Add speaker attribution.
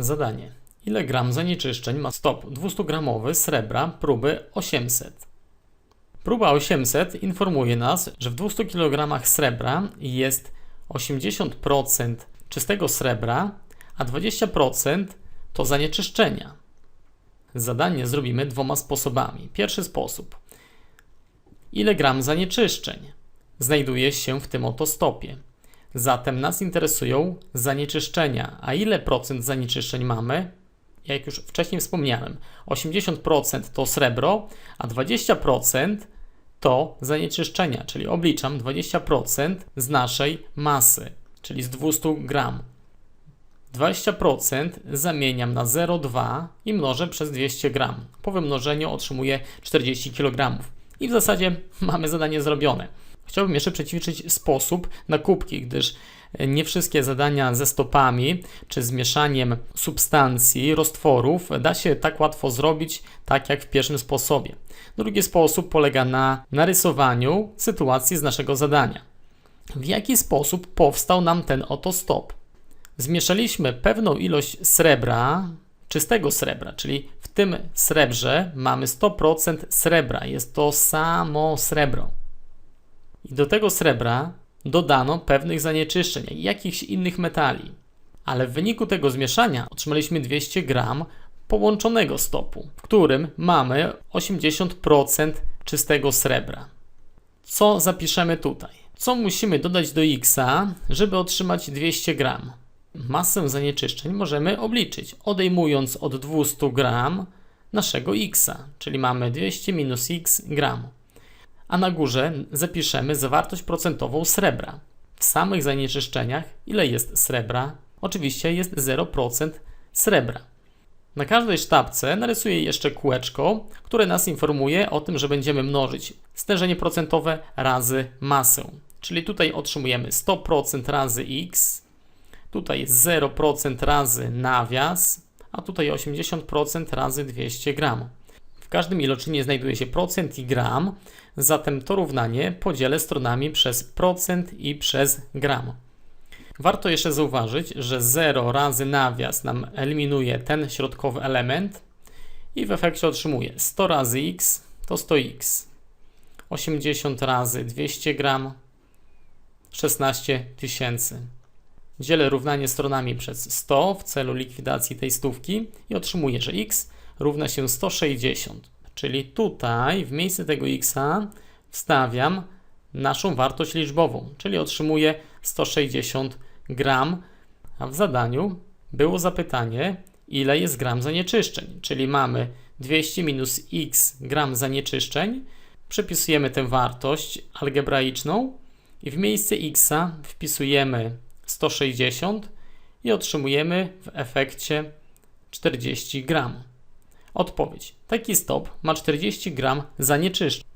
Speaker 1: Zadanie. Ile gram zanieczyszczeń ma stop 200-gramowy srebra próby 800? Próba 800 informuje nas, że w 200 kg srebra jest 80% czystego srebra, a 20% to zanieczyszczenia. Zadanie zrobimy dwoma sposobami. Pierwszy sposób. Ile gram zanieczyszczeń znajduje się w tym oto stopie? Zatem nas interesują zanieczyszczenia. A ile procent zanieczyszczeń mamy? Jak już wcześniej wspomniałem, 80% to srebro, a 20% to zanieczyszczenia, czyli obliczam 20% z naszej masy, czyli z 200 gram. 20% zamieniam na 0,2 i mnożę przez 200 gram. Po wymnożeniu otrzymuję 40 kg. I w zasadzie mamy zadanie zrobione. Chciałbym jeszcze przećwiczyć sposób na kubki, gdyż nie wszystkie zadania ze stopami czy z mieszaniem substancji, roztworów da się tak łatwo zrobić, tak jak w pierwszym sposobie. Drugi sposób polega na narysowaniu sytuacji z naszego zadania. W jaki sposób powstał nam ten oto stop? Zmieszaliśmy pewną ilość srebra, czystego srebra, czyli w tym srebrze mamy 100% srebra, jest to samo srebro. I do tego srebra dodano pewnych zanieczyszczeń, jakichś innych metali. Ale w wyniku tego zmieszania otrzymaliśmy 200 gram połączonego stopu, w którym mamy 80% czystego srebra. Co zapiszemy tutaj? Co musimy dodać do x, żeby otrzymać 200 gram? Masę zanieczyszczeń możemy obliczyć, odejmując od 200 gram naszego x, czyli mamy 200 minus x gram a na górze zapiszemy zawartość procentową srebra. W samych zanieczyszczeniach ile jest srebra? Oczywiście jest 0% srebra. Na każdej sztabce narysuję jeszcze kółeczko, które nas informuje o tym, że będziemy mnożyć stężenie procentowe razy masę. Czyli tutaj otrzymujemy 100% razy x, tutaj 0% razy nawias, a tutaj 80% razy 200 gram. Każdym iloczynie znajduje się procent i gram, zatem to równanie podzielę stronami przez procent i przez gram. Warto jeszcze zauważyć, że 0 razy nawias nam eliminuje ten środkowy element i w efekcie otrzymuję 100 razy x to 100x, 80 razy 200 gram 16 tysięcy. Dzielę równanie stronami przez 100 w celu likwidacji tej stówki i otrzymuję, że x równa się 160. Czyli tutaj w miejsce tego x wstawiam naszą wartość liczbową, czyli otrzymuję 160 gram, a w zadaniu było zapytanie, ile jest gram zanieczyszczeń, czyli mamy 200 minus x gram zanieczyszczeń, przepisujemy tę wartość algebraiczną i w miejsce x wpisujemy 160 i otrzymujemy w efekcie 40 gram. Odpowiedź. Taki stop ma 40 gram zanieczyszczeń.